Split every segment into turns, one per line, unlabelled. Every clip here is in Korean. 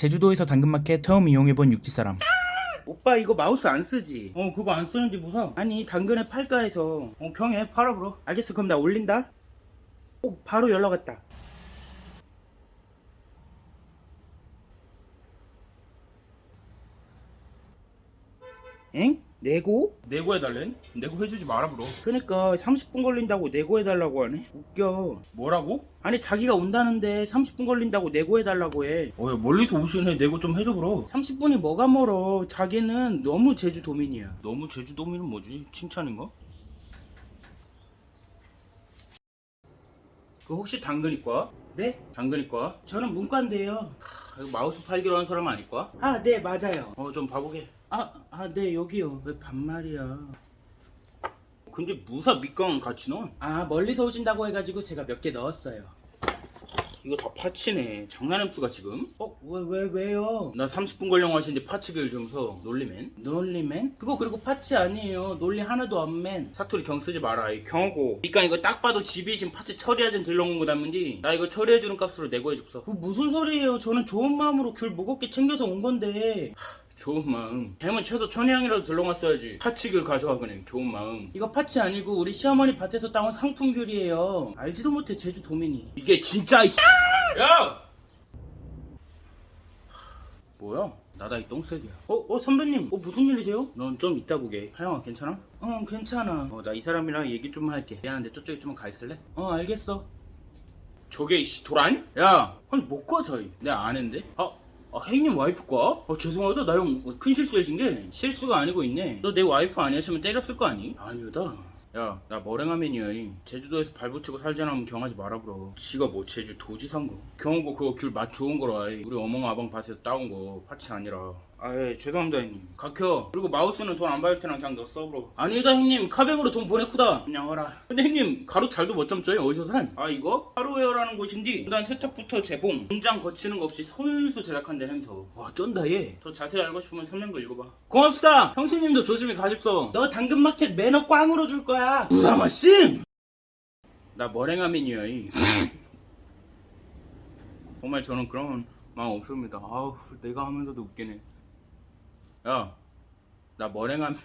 제주도에서 당근마켓 처음 이용해본 육지사람. 오빠 이거 마우스 안 쓰지? 어 그거 안 쓰는데 무서 아니 당근에 팔까 해서. 어 경해 팔아 보러 알겠어. 그럼 나 올린다. 오 바로 연락 왔다. 엥? 내고? 내고 해달래? 내고 해주지 마라 브로 그니까 30분 걸린다고 내고 해달라고 하네 웃겨 뭐라고? 아니 자기가 온다는데 30분 걸린다고 내고 해달라고 해 어, 야, 멀리서 오시네 내고 좀 해줘 브로 30분이 뭐가 멀어 자기는 너무 제주도민이야 너무 제주도민은 뭐지? 칭찬인가? 그 혹시 당근이과? 네? 당근이과? 저는 문과인데요 하, 마우스 팔기로 한 사람 아닐까? 아 네 맞아요 어 좀 봐보게 아 아 네 여기요 왜 반말이야 근데 무사 밑강은 같이 넣어? 아 멀리서 오신다고 해가지고 제가 몇 개 넣었어요 이거 다 파치네 장난햄수가 지금? 어? 왜, 왜, 왜요? 나 30분 걸려고 하시는데 파치기를 주면서 논리맨? 논리맨? 그거 그리고 파치 아니에요 논리 하나도 안 맨 사투리 경 쓰지 마라 이 경하고 그니까 이거 딱 봐도 집이신 파치 처리하진 들러온 거 닮은디 나 이거 처리해주는 값으로 내고 해줍서 그 무슨 소리예요 저는 좋은 마음으로 귤 무겁게 챙겨서 온 건데 좋은 마음. 뱀은 최소 천혜향이라도 들러갔어야지. 파치귤 가져와 그냥 좋은 마음. 이거 파치 아니고 우리 시어머니 밭에서 따온 상품귤이에요. 알지도 못해 제주 도민이. 이게 진짜 이 야! 뭐야? 나다 이 똥새끼야. 어, 어 선배님, 어 무슨 일이세요? 넌 좀 이따 보게. 하영아 괜찮아? 어 괜찮아. 어 나 이 사람이랑 얘기 좀 할게. 미안한데 저쪽에 좀 가 있을래? 어 알겠어. 저게 이씨 도란? 야, 아니 못 가 저희. 내가 아는데. 아. 아, 혜인님 와이프과? 어, 죄송하다. 나 형 큰 실수하신 게 실수가 아니고 있네. 너 내 와이프 아니었으면 때렸을 거 아니? 아니다. 야, 나 머랭아맨이야. 이. 제주도에서 발붙이고 살지 않으면 경하지 마라 불어. 지가 뭐 제주 도지 산 거. 경호고 그거 귤 맛 좋은 거라. 이. 우리 어멍 아방 밭에서 따온 거 파치 아니라. 아, 예, 죄송합니다, 형님. 각혀. 그리고 마우스는 돈 안 받을 테나 그냥 너 써브로. 아니다, 형님. 카뱅으로 돈 보내쿠다. 그냥 허라. 근데 형님, 가루 잘도 못 점줘요. 어디서 산? 아, 이거? 하루웨어라는 곳인데, 일단 세탁부터 재봉, 공장 거치는 거 없이 손수 제작한 데 행서. 와, 쩐다, 얘. 더 자세히 알고 싶으면 설명도 읽어봐. 고맙습니다. 형수님도 조심히 가십소. 너 당근마켓 매너 꽝으로 줄 거야. 무사마 씨! 나 머랭아맨이야, 이. 정말 저는 그런 마음 없습니다. 아우, 내가 하면서도 웃기네. 야, 나 머랭함.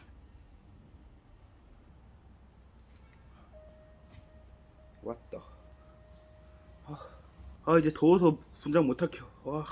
왔다. 아, 아, 이제 더워서 분장 못 할게요. 와.